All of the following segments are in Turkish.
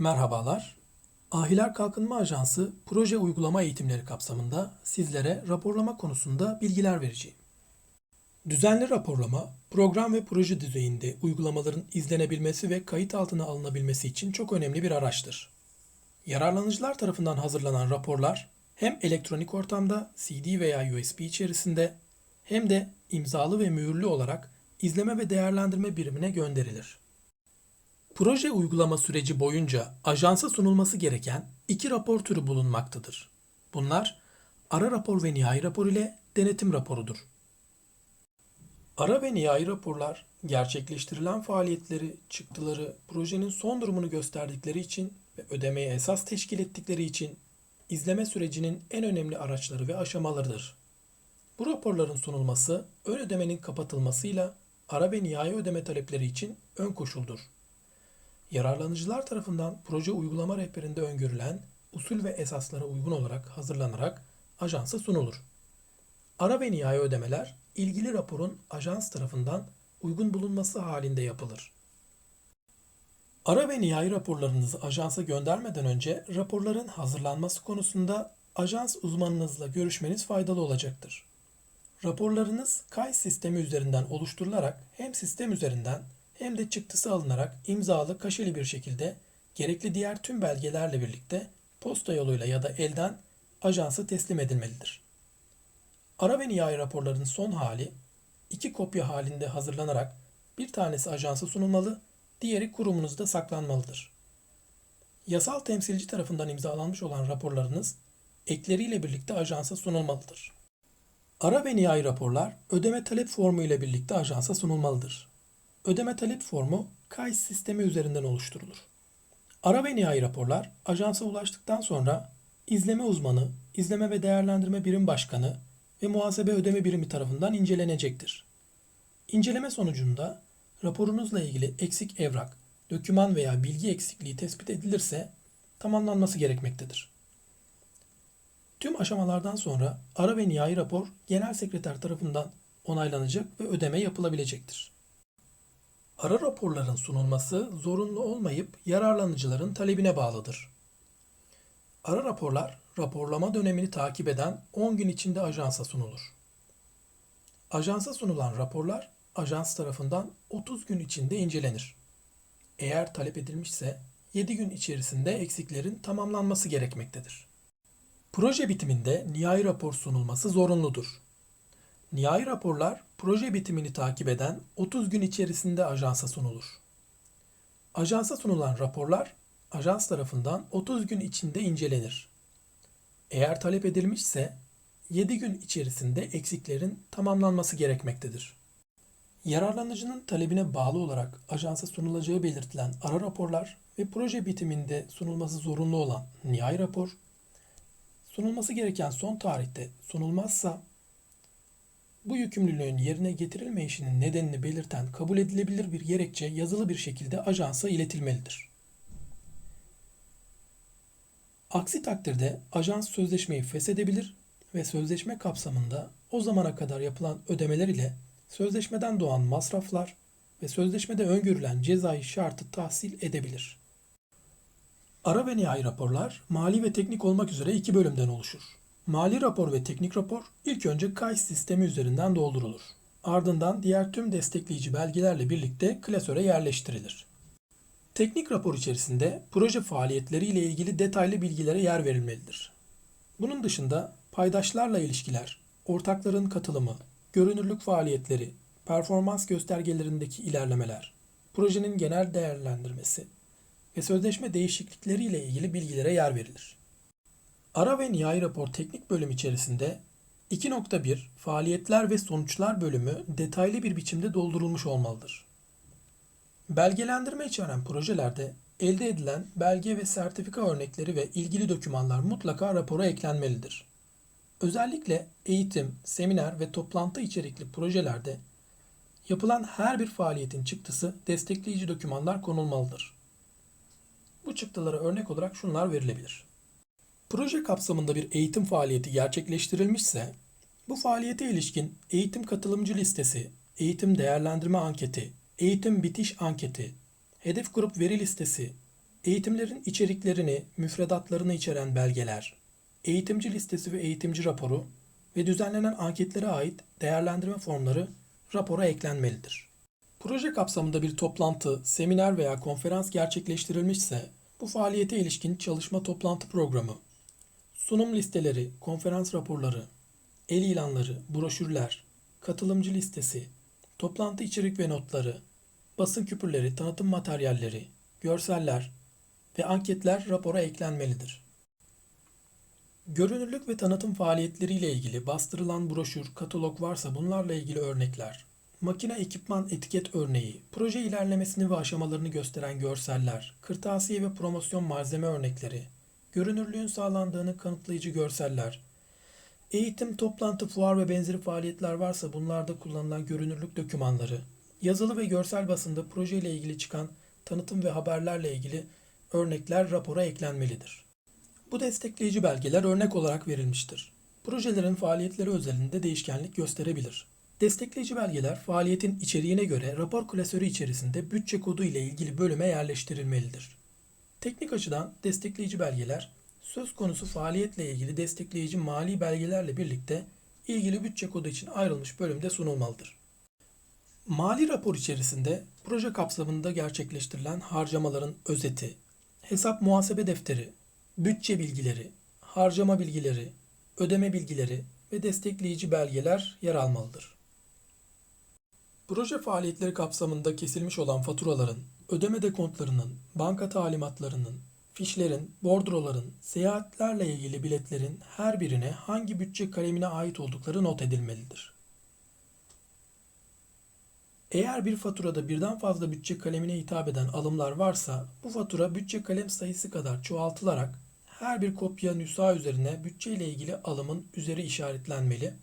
Merhabalar. Ahiler Kalkınma Ajansı proje uygulama eğitimleri kapsamında sizlere raporlama konusunda bilgiler vereceğim. Düzenli raporlama, program ve proje düzeyinde uygulamaların izlenebilmesi ve kayıt altına alınabilmesi için çok önemli bir araçtır. Yararlanıcılar tarafından hazırlanan raporlar hem elektronik ortamda CD veya USB içerisinde hem de imzalı ve mühürlü olarak izleme ve değerlendirme birimine gönderilir. Proje uygulama süreci boyunca ajansa sunulması gereken iki rapor türü bulunmaktadır. Bunlar ara rapor ve nihai rapor ile denetim raporudur. Ara ve nihai raporlar gerçekleştirilen faaliyetleri, çıktıları, projenin son durumunu gösterdikleri için ve ödemeye esas teşkil ettikleri için izleme sürecinin en önemli araçları ve aşamalarıdır. Bu raporların sunulması ön ödemenin kapatılmasıyla ara ve nihai ödeme talepleri için ön koşuldur. Yararlanıcılar tarafından proje uygulama rehberinde öngörülen usul ve esaslara uygun olarak hazırlanarak ajansa sunulur. Ara ve nihai ödemeler ilgili raporun ajans tarafından uygun bulunması halinde yapılır. Ara ve nihai raporlarınızı ajansa göndermeden önce raporların hazırlanması konusunda ajans uzmanınızla görüşmeniz faydalı olacaktır. Raporlarınız KAY sistemi üzerinden oluşturularak hem sistem üzerinden hem de çıktısı alınarak imzalı kaşeli bir şekilde gerekli diğer tüm belgelerle birlikte posta yoluyla ya da elden ajansa teslim edilmelidir. Ara ve nihai raporların son hali iki kopya halinde hazırlanarak bir tanesi ajansa sunulmalı, diğeri kurumunuzda saklanmalıdır. Yasal temsilci tarafından imzalanmış olan raporlarınız ekleriyle birlikte ajansa sunulmalıdır. Ara ve nihai raporlar ödeme talep formu ile birlikte ajansa sunulmalıdır. Ödeme talep formu KAIS sistemi üzerinden oluşturulur. Ara ve nihai raporlar ajansa ulaştıktan sonra izleme uzmanı, izleme ve değerlendirme birim başkanı ve muhasebe ödeme birimi tarafından incelenecektir. İnceleme sonucunda raporunuzla ilgili eksik evrak, döküman veya bilgi eksikliği tespit edilirse tamamlanması gerekmektedir. Tüm aşamalardan sonra ara ve nihai rapor genel sekreter tarafından onaylanacak ve ödeme yapılabilecektir. Ara raporların sunulması zorunlu olmayıp yararlanıcıların talebine bağlıdır. Ara raporlar raporlama dönemini takip eden 10 gün içinde ajansa sunulur. Ajansa sunulan raporlar ajans tarafından 30 gün içinde incelenir. Eğer talep edilmişse 7 gün içerisinde eksiklerin tamamlanması gerekmektedir. Proje bitiminde nihai rapor sunulması zorunludur. Nihai raporlar proje bitimini takip eden 30 gün içerisinde ajansa sunulur. Ajansa sunulan raporlar ajans tarafından 30 gün içinde incelenir. Eğer talep edilmişse 7 gün içerisinde eksiklerin tamamlanması gerekmektedir. Yararlanıcının talebine bağlı olarak ajansa sunulacağı belirtilen ara raporlar ve proje bitiminde sunulması zorunlu olan nihai rapor, sunulması gereken son tarihte sunulmazsa bu yükümlülüğün yerine getirilmeyişinin nedenini belirten kabul edilebilir bir gerekçe yazılı bir şekilde ajansa iletilmelidir. Aksi takdirde ajans sözleşmeyi feshedebilir ve sözleşme kapsamında o zamana kadar yapılan ödemeler ile sözleşmeden doğan masraflar ve sözleşmede öngörülen cezai şartı tahsil edebilir. Ara ve nihai raporlar mali ve teknik olmak üzere iki bölümden oluşur. Mali rapor ve teknik rapor ilk önce KAIS sistemi üzerinden doldurulur. Ardından diğer tüm destekleyici belgelerle birlikte klasöre yerleştirilir. Teknik rapor içerisinde proje faaliyetleri ile ilgili detaylı bilgilere yer verilmelidir. Bunun dışında paydaşlarla ilişkiler, ortakların katılımı, görünürlük faaliyetleri, performans göstergelerindeki ilerlemeler, projenin genel değerlendirmesi ve sözleşme değişiklikleri ile ilgili bilgilere yer verilir. Ara ve nihai rapor teknik bölüm içerisinde 2.1 Faaliyetler ve sonuçlar bölümü detaylı bir biçimde doldurulmuş olmalıdır. Belgelendirme içeren projelerde elde edilen belge ve sertifika örnekleri ve ilgili dokümanlar mutlaka rapora eklenmelidir. Özellikle eğitim, seminer ve toplantı içerikli projelerde yapılan her bir faaliyetin çıktısı destekleyici dokümanlar konulmalıdır. Bu çıktılara örnek olarak şunlar verilebilir. Proje kapsamında bir eğitim faaliyeti gerçekleştirilmişse, bu faaliyete ilişkin eğitim katılımcı listesi, eğitim değerlendirme anketi, eğitim bitiş anketi, hedef grup veri listesi, Eğitimlerin içeriklerini, müfredatlarını içeren belgeler, eğitimci listesi ve eğitimci raporu ve düzenlenen anketlere ait değerlendirme formları rapora eklenmelidir. Proje kapsamında bir toplantı, seminer veya konferans gerçekleştirilmişse bu faaliyete ilişkin çalışma toplantı programı, sunum listeleri, konferans raporları, el ilanları, broşürler, katılımcı listesi, toplantı içerik ve notları, basın küpürleri, tanıtım materyalleri, görseller ve anketler rapora eklenmelidir. Görünürlük ve tanıtım faaliyetleriyle ilgili bastırılan broşür, katalog varsa bunlarla ilgili örnekler, makine ekipman etiket örneği, proje ilerlemesini ve aşamalarını gösteren görseller, kırtasiye ve promosyon malzeme örnekleri, görünürlüğün sağlandığını kanıtlayıcı görseller, eğitim, toplantı, fuar ve benzeri faaliyetler varsa bunlarda kullanılan görünürlük dokümanları, yazılı ve görsel basında proje ile ilgili çıkan tanıtım ve haberlerle ilgili örnekler rapora eklenmelidir. Bu destekleyici belgeler örnek olarak verilmiştir. Projelerin faaliyetleri özelinde değişkenlik gösterebilir. Destekleyici belgeler faaliyetin içeriğine göre rapor klasörü içerisinde bütçe kodu ile ilgili bölüme yerleştirilmelidir. Teknik açıdan destekleyici belgeler söz konusu faaliyetle ilgili destekleyici mali belgelerle birlikte ilgili bütçe kodu için ayrılmış bölümde sunulmalıdır. Mali rapor içerisinde proje kapsamında gerçekleştirilen harcamaların özeti, hesap muhasebe defteri, bütçe bilgileri, harcama bilgileri, ödeme bilgileri ve destekleyici belgeler yer almalıdır. Proje faaliyetleri kapsamında kesilmiş olan faturaların, ödeme dekontlarının, banka talimatlarının, fişlerin, bordroların, seyahatlerle ilgili biletlerin her birine hangi bütçe kalemine ait oldukları not edilmelidir. Eğer bir faturada birden fazla bütçe kalemine hitap eden alımlar varsa, bu fatura bütçe kalem sayısı kadar çoğaltılarak her bir kopya nüsha üzerine bütçe ile ilgili alımın üzeri işaretlenmeli.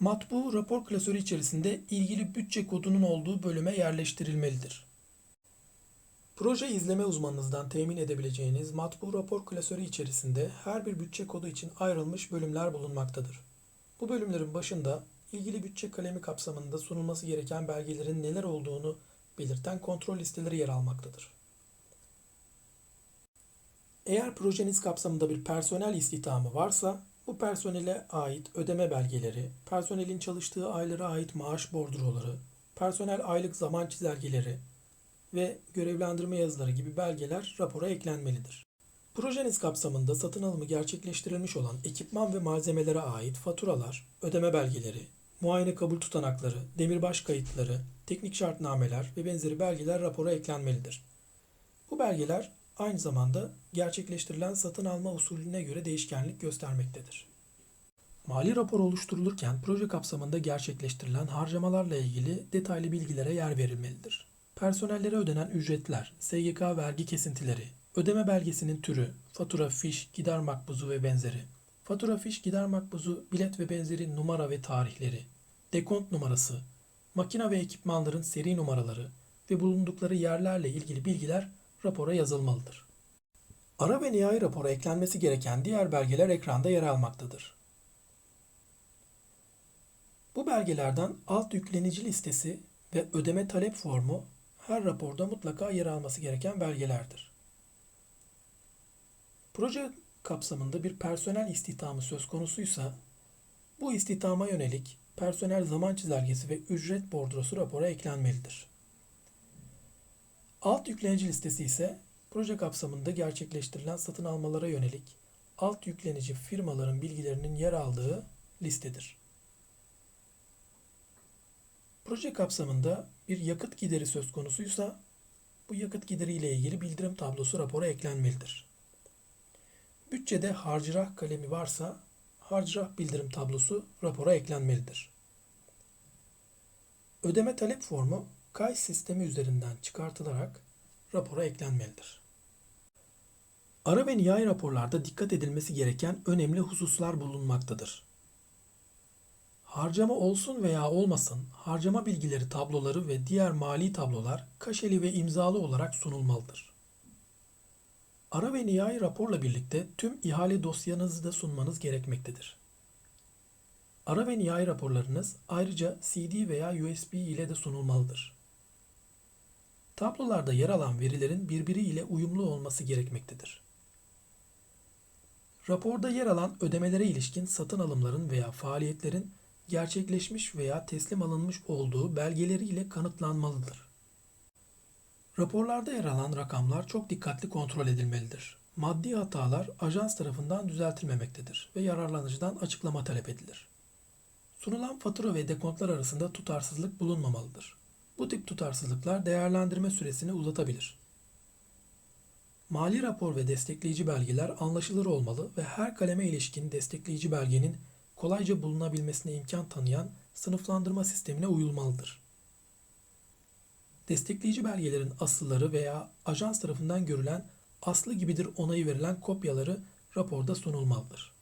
Matbu rapor klasörü içerisinde ilgili bütçe kodunun olduğu bölüme yerleştirilmelidir. Proje izleme uzmanınızdan temin edebileceğiniz matbu rapor klasörü içerisinde her bir bütçe kodu için ayrılmış bölümler bulunmaktadır. Bu bölümlerin başında ilgili bütçe kalemi kapsamında sunulması gereken belgelerin neler olduğunu belirten kontrol listeleri yer almaktadır. Eğer projeniz kapsamında bir personel istihdamı varsa bu personele ait ödeme belgeleri, personelin çalıştığı aylara ait maaş bordroları, personel aylık zaman çizelgeleri ve görevlendirme yazıları gibi belgeler rapora eklenmelidir. Projeniz kapsamında satın alımı gerçekleştirilmiş olan ekipman ve malzemelere ait faturalar, ödeme belgeleri, muayene kabul tutanakları, demirbaş kayıtları, teknik şartnameler ve benzeri belgeler rapora eklenmelidir. Bu belgeler aynı zamanda gerçekleştirilen satın alma usulüne göre değişkenlik göstermektedir. Mali rapor oluşturulurken proje kapsamında gerçekleştirilen harcamalarla ilgili detaylı bilgilere yer verilmelidir. Personellere ödenen ücretler, SGK vergi kesintileri, ödeme belgesinin türü, fatura, fiş, gider makbuzu ve benzeri, fatura, fiş, gider makbuzu, bilet ve benzeri numara ve tarihleri, dekont numarası, makine ve ekipmanların seri numaraları ve bulundukları yerlerle ilgili bilgiler rapora yazılmalıdır. Ara ve nihai rapora eklenmesi gereken diğer belgeler ekranda yer almaktadır. Bu belgelerden alt yüklenici listesi ve ödeme talep formu her raporda mutlaka yer alması gereken belgelerdir. Proje kapsamında bir personel istihdamı söz konusuysa bu istihdama yönelik personel zaman çizelgesi ve ücret bordrosu rapora eklenmelidir. Alt yüklenici listesi ise proje kapsamında gerçekleştirilen satın almalara yönelik alt yüklenici firmaların bilgilerinin yer aldığı listedir. Proje kapsamında bir yakıt gideri söz konusuysa bu yakıt gideri ile ilgili bildirim tablosu rapora eklenmelidir. Bütçede harcırah kalemi varsa harcırah bildirim tablosu rapora eklenmelidir. Ödeme talep formu KAY sistemi üzerinden çıkartılarak rapora eklenmelidir. Ara ve nihai raporlarda dikkat edilmesi gereken önemli hususlar bulunmaktadır. Harcama olsun veya olmasın, harcama bilgileri tabloları ve diğer mali tablolar kaşeli ve imzalı olarak sunulmalıdır. Ara ve nihai raporla birlikte tüm ihale dosyanızı da sunmanız gerekmektedir. Ara ve nihai raporlarınız ayrıca CD veya USB ile de sunulmalıdır. Tablolarda yer alan verilerin birbiriyle uyumlu olması gerekmektedir. Raporda yer alan ödemelere ilişkin satın alımların veya faaliyetlerin gerçekleşmiş veya teslim alınmış olduğu belgeleriyle kanıtlanmalıdır. Raporlarda yer alan rakamlar çok dikkatli kontrol edilmelidir. Maddi hatalar ajans tarafından düzeltilmemektedir ve yararlanıcıdan açıklama talep edilir. Sunulan fatura ve dekontlar arasında tutarsızlık bulunmamalıdır. Bu tip tutarsızlıklar değerlendirme süresini uzatabilir. Mali rapor ve destekleyici belgeler anlaşılır olmalı ve her kaleme ilişkin destekleyici belgenin kolayca bulunabilmesine imkan tanıyan sınıflandırma sistemine uyulmalıdır. Destekleyici belgelerin asılları veya ajans tarafından görülen aslı gibidir onayı verilen kopyaları raporda sunulmalıdır.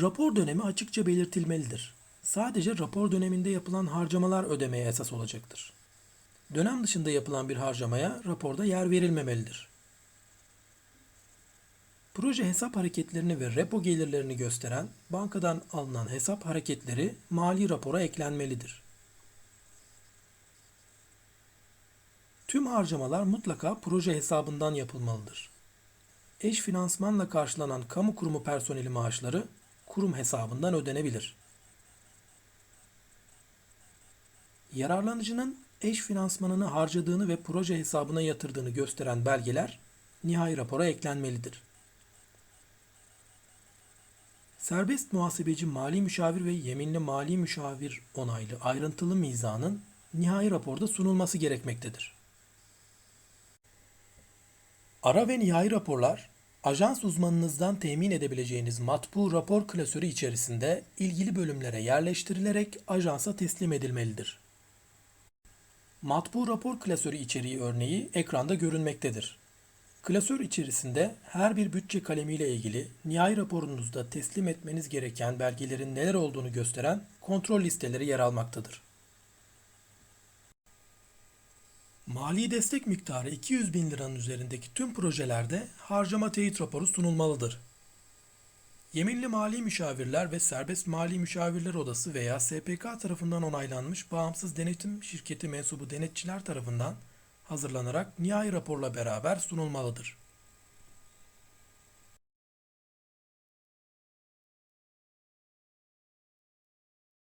Rapor dönemi açıkça belirtilmelidir. Sadece rapor döneminde yapılan harcamalar ödemeye esas olacaktır. Dönem dışında yapılan bir harcamaya raporda yer verilmemelidir. Proje hesap hareketlerini ve repo gelirlerini gösteren bankadan alınan hesap hareketleri mali rapora eklenmelidir. Tüm harcamalar mutlaka proje hesabından yapılmalıdır. Eş finansmanla karşılanan kamu kurumu personeli maaşları kurum hesabından ödenebilir. Yararlanıcının eş finansmanını harcadığını ve proje hesabına yatırdığını gösteren belgeler nihai rapora eklenmelidir. Serbest muhasebeci mali müşavir ve yeminli mali müşavir onaylı ayrıntılı mizanın nihai raporda sunulması gerekmektedir. Ara ve nihai raporlar, ajans uzmanınızdan temin edebileceğiniz matbu rapor klasörü içerisinde ilgili bölümlere yerleştirilerek ajansa teslim edilmelidir. Matbu rapor klasörü içeriği örneği ekranda görünmektedir. Klasör içerisinde her bir bütçe kalemiyle ilgili nihai raporunuzda teslim etmeniz gereken belgelerin neler olduğunu gösteren kontrol listeleri yer almaktadır. Mali destek miktarı 200 bin liranın üzerindeki tüm projelerde harcama teyit raporu sunulmalıdır. Yeminli mali müşavirler ve serbest mali müşavirler odası veya SPK tarafından onaylanmış bağımsız denetim şirketi mensubu denetçiler tarafından hazırlanarak nihai raporla beraber sunulmalıdır.